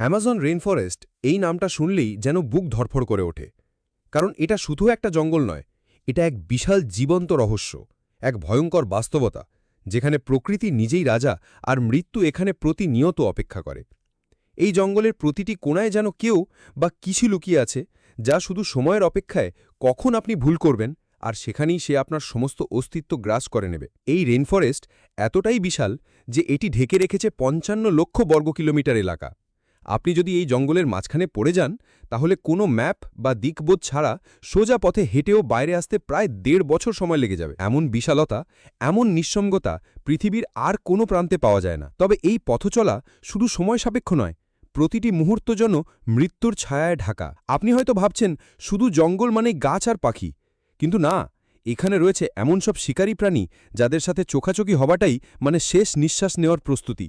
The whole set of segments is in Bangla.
অ্যামাজন রেইনফরেস্ট এই নামটা শুনলেই যেন বুক ধরফর করে ওঠে। কারণ এটা শুধু একটা জঙ্গল নয়, এটা এক বিশাল জীবন্ত রহস্য, এক ভয়ঙ্কর বাস্তবতা, যেখানে প্রকৃতি নিজেই রাজা আর মৃত্যু এখানে প্রতিনিয়ত অপেক্ষা করে। এই জঙ্গলের প্রতিটি কোণায় যেন কেউ বা কিছু লুকিয়ে আছে, যা শুধু সময়ের অপেক্ষায় কখন আপনি ভুল করবেন, আর সেখানেই সে আপনার সমস্ত অস্তিত্ব গ্রাস করে নেবে। এই রেনফরেস্ট এতটাই বিশাল যে এটি ঢেকে রেখেছে পঞ্চান্ন লক্ষ বর্গ কিলোমিটার এলাকা। আপনি যদি এই জঙ্গলের মাঝখানে পড়ে যান, তাহলে কোনো ম্যাপ বা দিকবোধ ছাড়া সোজা পথে হেঁটেও বাইরে আসতে প্রায় দেড় বছর সময় লেগে যাবে। এমন বিশালতা, এমন নিঃসঙ্গতা পৃথিবীর আর কোনো প্রান্তে পাওয়া যায় না। তবে এই পথচলা শুধু সময় সাপেক্ষ নয়, প্রতিটি মুহূর্ত যেন মৃত্যুর ছায়ায় ঢাকা। আপনি হয়তো ভাবছেন, শুধু জঙ্গল মানে গাছ আর পাখি? কিন্তু না, এখানে রয়েছে এমন সব শিকারী প্রাণী যাদের সাথে চোখাচোখি হওয়াটাই মানে শেষ নিঃশ্বাস নেওয়ার প্রস্তুতি।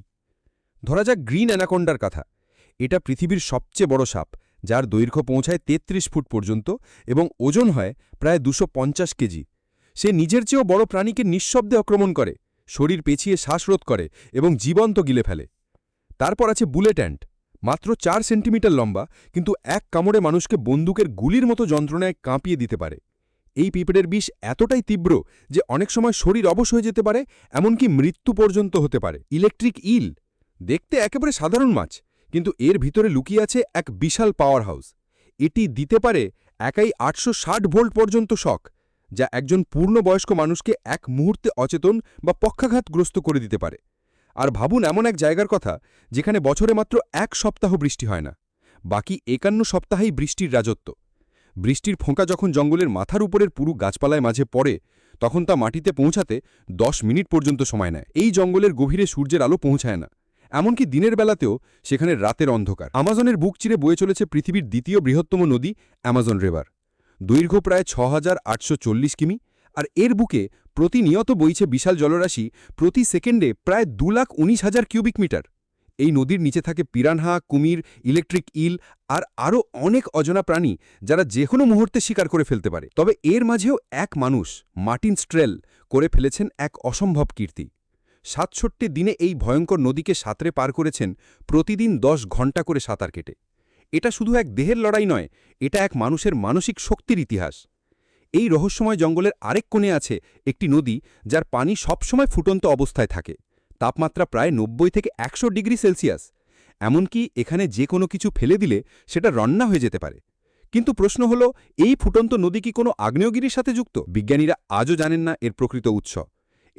ধরা যাক গ্রিন অ্যানাকন্ডার কথা। এটা পৃথিবীর সবচেয়ে বড় সাপ, যার দৈর্ঘ্য পৌঁছায় ৩৩ ফুট পর্যন্ত এবং ওজন হয় প্রায় দুশো কেজি। সে নিজের চেয়েও বড় প্রাণীকে নিঃশব্দে আক্রমণ করে, শরীর পেছিয়ে শ্বাসরোধ করে এবং জীবন্ত গিলে ফেলে। তারপর আছে বুলেট অ্যান্ট, মাত্র চার সেন্টিমিটার লম্বা, কিন্তু এক কামড়ে মানুষকে বন্দুকের গুলির মতো যন্ত্রণায় কাঁপিয়ে দিতে পারে। এই পিঁপড়ের বিষ এতটাই তীব্র যে অনেক সময় শরীর অবশ হয়ে যেতে পারে, এমনকি মৃত্যু পর্যন্ত হতে পারে। ইলেকট্রিক ইল, দেখতে একেবারে সাধারণ মাছ। কিন্তু এর ভিতরে লুকিয়ে আছে এক বিশাল পাওয়ার হাউস এটি দিতে পারে একাই আটশো ষাট ভোল্ট পর্যন্ত শখ যা একজন পূর্ণবয়স্ক মানুষকে এক মুহূর্তে অচেতন বা পক্ষাঘাতগ্রস্ত করে দিতে পারে। আর ভাবুন এমন এক জায়গার কথা, যেখানে বছরে মাত্র এক সপ্তাহ বৃষ্টি হয় না, বাকি একান্ন সপ্তাহেই বৃষ্টির রাজত্ব। বৃষ্টির ফোঁকা যখন জঙ্গলের মাথার উপরের পুরু গাছপালায় মাঝে পড়ে, তখন তা মাটিতে পৌঁছাতে দশ মিনিট পর্যন্ত সময় নেয়। এই জঙ্গলের গভীরে সূর্যের আলো পৌঁছায় না। এমনকি দিনের বেলাতেও সেখানে রাতের অন্ধকার। আমাজনের বুক চিরে বয়ে চলেছে পৃথিবীর দ্বিতীয় বৃহত্তম নদী, অ্যামাজন রিভার। দৈর্ঘ্য প্রায় ছ কিমি, আর এর বুকে প্রতিনিয়ত বইছে বিশাল জলরাশি, প্রতি সেকেন্ডে প্রায় দু লাখ উনিশ হাজার কিউবিক মিটার। এই নদীর নিচে থাকে পিরানহা, কুমির, ইলেকট্রিক ইল, আর আরও অনেক অজনা প্রাণী যারা যে কোনো মুহূর্তে শিকার করে ফেলতে পারে। তবে এর মাঝেও এক মানুষ, মার্টিন স্ট্রেল, করে ফেলেছেন এক অসম্ভব কীর্তি। সাতষট্টি দিনে এই ভয়ঙ্কর নদীকে সাঁতরে পার করেছেন প্রতিদিন দশ ঘণ্টা করে সাঁতার কেটে। এটা শুধু এক দেহের লড়াই নয়, এটা এক মানুষের মানসিক শক্তির ইতিহাস। এই রহস্যময় জঙ্গলের আরেক কোণে আছে একটি নদী যার পানি সবসময় ফুটন্ত অবস্থায় থাকে। তাপমাত্রা প্রায় নব্বই থেকে একশো ডিগ্রি সেলসিয়াস। এমনকি এখানে যে কোনো কিছু ফেলে দিলে সেটা রন্না হয়ে যেতে পারে। কিন্তু প্রশ্ন হল, এই ফুটন্ত নদী কি কোনো আগ্নেয়গিরির সাথে যুক্ত? বিজ্ঞানীরা আজও জানেন না এর প্রকৃত উৎস।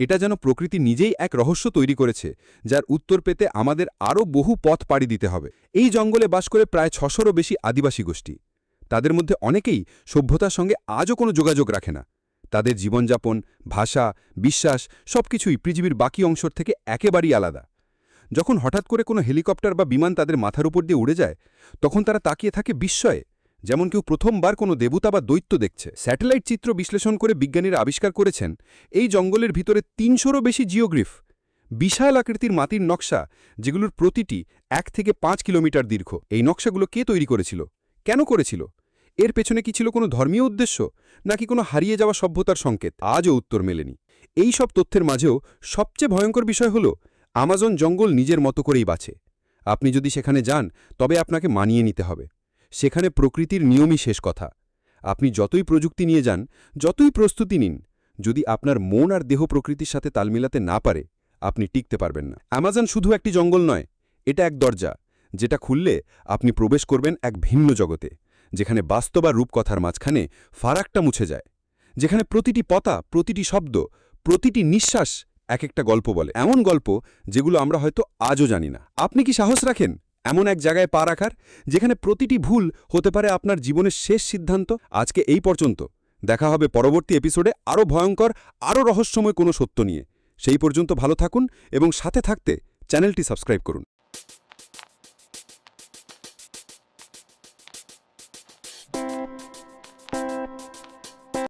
এটা যেন প্রকৃতি নিজেই এক রহস্য তৈরি করেছে, যার উত্তর পেতে আমাদের আরও বহু পথ পাড়ি দিতে হবে। এই জঙ্গলে বাস করে প্রায় ছশোরও বেশি আদিবাসী গোষ্ঠী। তাদের মধ্যে অনেকেই সভ্যতার সঙ্গে আজও কোনো যোগাযোগ রাখে না। তাদের জীবনযাপন, ভাষা, বিশ্বাস সবকিছুই পৃথিবীর বাকি অংশর থেকে একেবারেই আলাদা। যখন হঠাৎ করে কোনো হেলিকপ্টার বা বিমান তাদের মাথার উপর দিয়ে উড়ে যায়, তখন তারা তাকিয়ে থাকে বিস্ময়ে। যেমন কেউ প্রথমবার কোনো দেবতা বা দৈত্য দেখছে, স্যাটেলাইট চিত্র বিশ্লেষণ করে বিজ্ঞানীরা আবিষ্কার করেছেন, এই জঙ্গলের ভিতরে তিনশোরও বেশি জিওগ্রিফ। বিশাল আকৃতির মাটির নকশা, যেগুলোর প্রতিটি এক থেকে পাঁচ কিলোমিটার দীর্ঘ। এই নকশাগুলো কে তৈরি করেছিল? কেন করেছিল? এর পেছনে কি ছিল কোনো ধর্মীয় উদ্দেশ্য, নাকি কোনো হারিয়ে যাওয়া সভ্যতার সংকেত? আজও উত্তর মেলেনি। এই সব তথ্যের মাঝেও সবচেয়ে ভয়ঙ্কর বিষয় হল, আমাজন জঙ্গল নিজের মতো করেই বাছে। আপনি যদি সেখানে যান, তবে আপনাকে মানিয়ে নিতে হবে। সেখানে প্রকৃতির নিয়মই শেষ কথা। আপনি যতই প্রযুক্তি নিয়ে যান, যতই প্রস্তুতি নিন, যদি আপনার মন আর দেহ প্রকৃতির সাথে তাল মিলাতে না পারে, আপনি টিকতে পারবেন না। অ্যামাজন শুধু একটি জঙ্গল নয়, এটা এক দরজা, যেটা খুললে আপনি প্রবেশ করবেন এক ভিন্ন জগতে, যেখানে বাস্তব আর রূপকথার মাঝখানে ফারাকটা মুছে যায়, যেখানে প্রতিটি পতা, প্রতিটি শব্দ, প্রতিটি নিঃশ্বাস এক একটা গল্প বলে। এমন গল্প যেগুলো আমরা হয়তো আজও জানি না। আপনি কি সাহস রাখেন? এমন এক জায়গায় পা রাখার যেখানে প্রতিটি ভুল হতে পারে আপনার জীবনের শেষ সিদ্ধান্ত। আজকে এই পর্যন্ত। দেখা হবে পরবর্তী এপিসোডে আরও ভয়ঙ্কর, আরও রহস্যময় কোনো সত্য নিয়ে। সেই পর্যন্ত ভালো থাকুন এবং সাথে থাকতে চ্যানেলটি সাবস্ক্রাইব করুন।